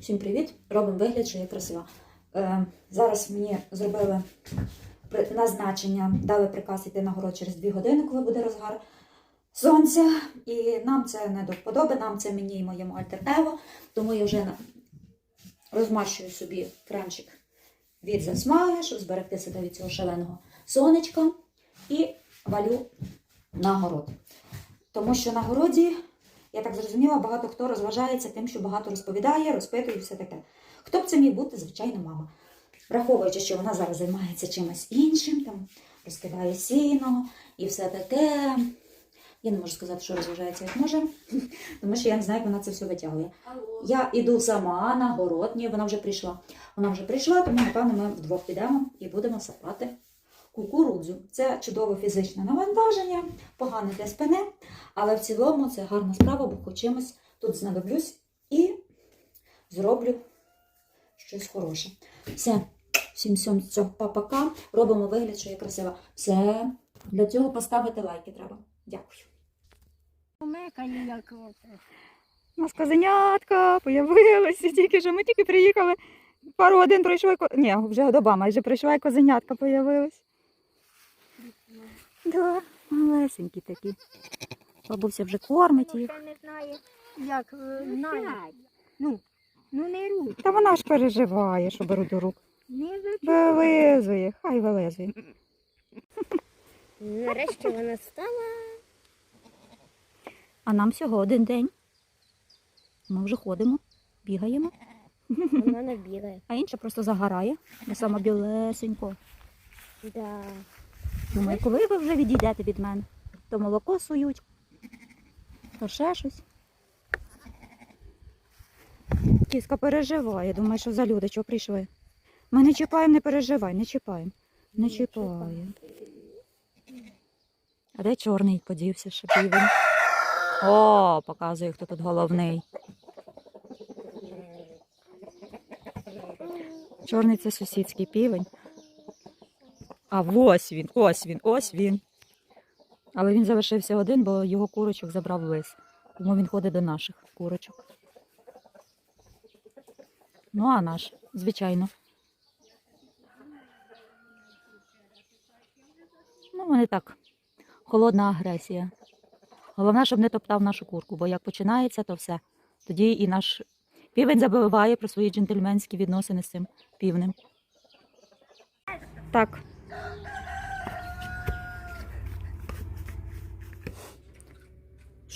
Всім привіт! Робимо вигляд, що я красива. Е, зараз мені зробили назначення, дали приказ йти на город через 2 години, коли буде розгар сонця. І нам це не до вподоби, нам це мені і моєму альтер-ево. Тому я вже розмащую собі кремчик від засмаги, щоб зберегти себе від цього шаленого сонечка. І валю на город. Тому що на городі я так зрозуміла, багато хто розважається тим, що багато розповідає, розпитує і все таке. Хто б це міг бути, звичайно, мама. Враховуючи, що вона зараз займається чимось іншим, там розкидає сіно і все таке. Я не можу сказати, що розважається як може, тому що я не знаю, як вона це все витягує. Я іду сама на город, ні, вона вже прийшла. Вона вже прийшла, тому напевно ми вдвох підемо і будемо сапати кукурудзу. Це чудове фізичне навантаження, погане для спини, але в цілому це гарна справа, бо хоч чимось тут знадоблюсь і зроблю щось хороше. Все, всім всім цього папака. Робимо вигляд, що я красива. Все. Для цього поставити лайки треба. Дякую. Мекає як. У нас козенятка появилася тільки що. Ми тільки приїхали. Пару годин пройшло. Ні, вже доба майже прийшла і козенятка появилась. Да, малесенькі такі. Бабуся вже кормить їх. Ще не знає, як е, знає. Ну, ну не руч, Та вона ж переживає, що беру до рук. не Вилизує, хай вилизує. Нарешті вона стала. А нам всього один день. Ми вже ходимо, бігаємо, Вона не бігає. а інша просто загорає. Ми сама білесенько. Да. Думаю, коли ви вже відійдете від мене, то молоко сують, то ще щось. Кіска переживає, думає, що за люди, що прийшли. Ми не чіпаємо, не переживай, не чіпаємо. Не чіпаємо. А де чорний подівся ще півень? О, показує, хто тут головний. Чорний це сусідський півень. А ось він, ось він, ось він. Але він залишився один, бо його курочок забрав лис. Тому він ходить до наших курочок. Ну, а наш, звичайно. Ну, вони так. Холодна агресія. Головне, щоб не топтав нашу курку, бо як починається, то все. Тоді і наш півень забиває про свої джентльменські відносини з цим півнем. Так.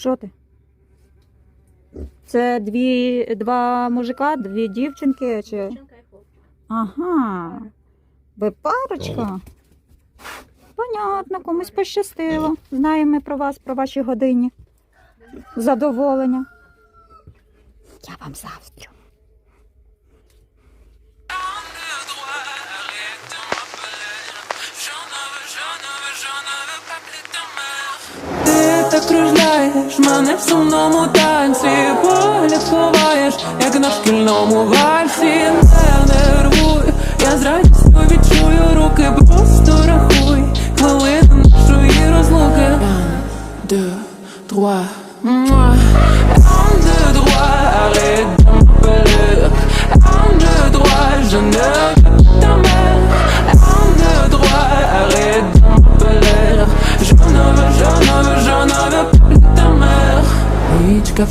Що ти? Це дві, два мужика, дві дівчинки чи. Ага. Ви парочка? Понятно, комусь пощастило. Знаємо ми про вас, про ваші годині. Задоволення. Я вам завтра. Так кружляєш мене в сумному танці, погляд ховаєш, як на шкільному вальсі, не нервуй, я з радістю відчую руки, просто рахуй хвилини нашої розлуки. Un, deux, trois, moi. Un, je ne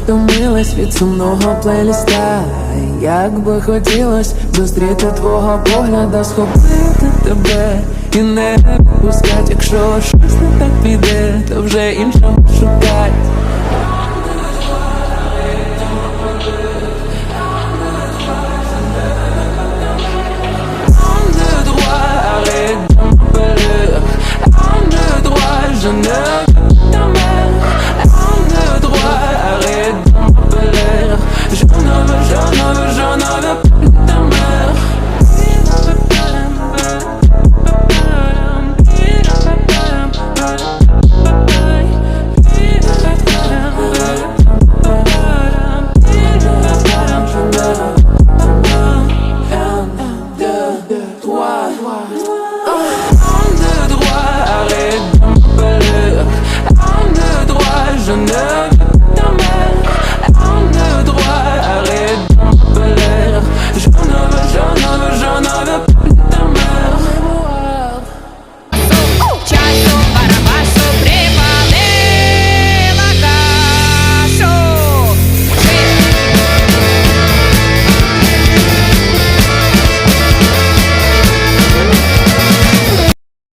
втомилась від сумного плейліста Як би хотілось зустріти твого погляда, схопити тебе і не відпускать, якщо щось не так піде, то вже іншого шукать.